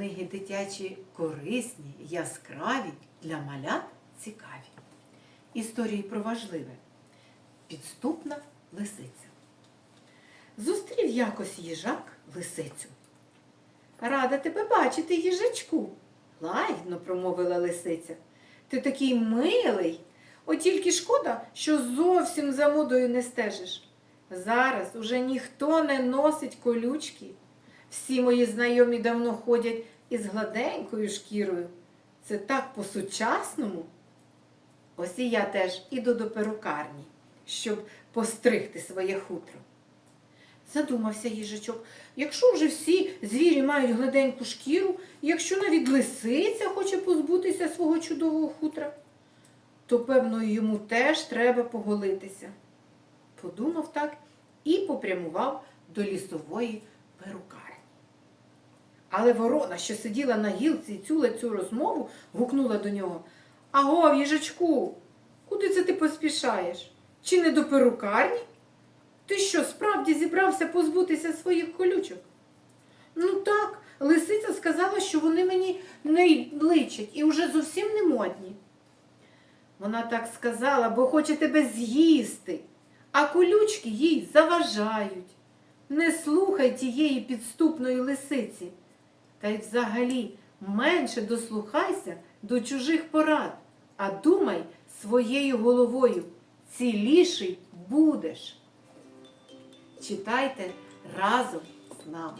книги дитячі корисні, яскраві, для малят цікаві. Історії про важливе. Підступна лисиця. Зустрів якось їжак лисицю. Рада тебе бачити, їжачку, лагідно промовила лисиця. Ти такий милий. От тільки шкода, що зовсім за модою не стежиш. Зараз уже ніхто не носить колючки. Всі мої знайомі давно ходять із гладенькою шкірою. Це так по-сучасному. Ось і я теж іду до перукарні, щоб постригти своє хутро. Задумався їжачок, якщо вже всі звірі мають гладеньку шкіру, якщо навіть лисиця хоче позбутися свого чудового хутра, то, певно, йому теж треба поголитися. Подумав так і попрямував до лісової перукарні. Але ворона, що сиділа на гілці і чула цю розмову, гукнула до нього Аго, їжачку, куди це ти поспішаєш? Чи не до перукарні? Ти що, справді зібрався позбутися своїх колючок? Ну так, лисиця сказала, що вони мені не личать і вже зовсім не модні. Вона так сказала, бо хоче тебе з'їсти, а колючки їй заважають. Не слухай тієї підступної лисиці. Та й взагалі менше дослухайся до чужих порад, а думай своєю головою, ціліший будеш. Читайте разом з нами.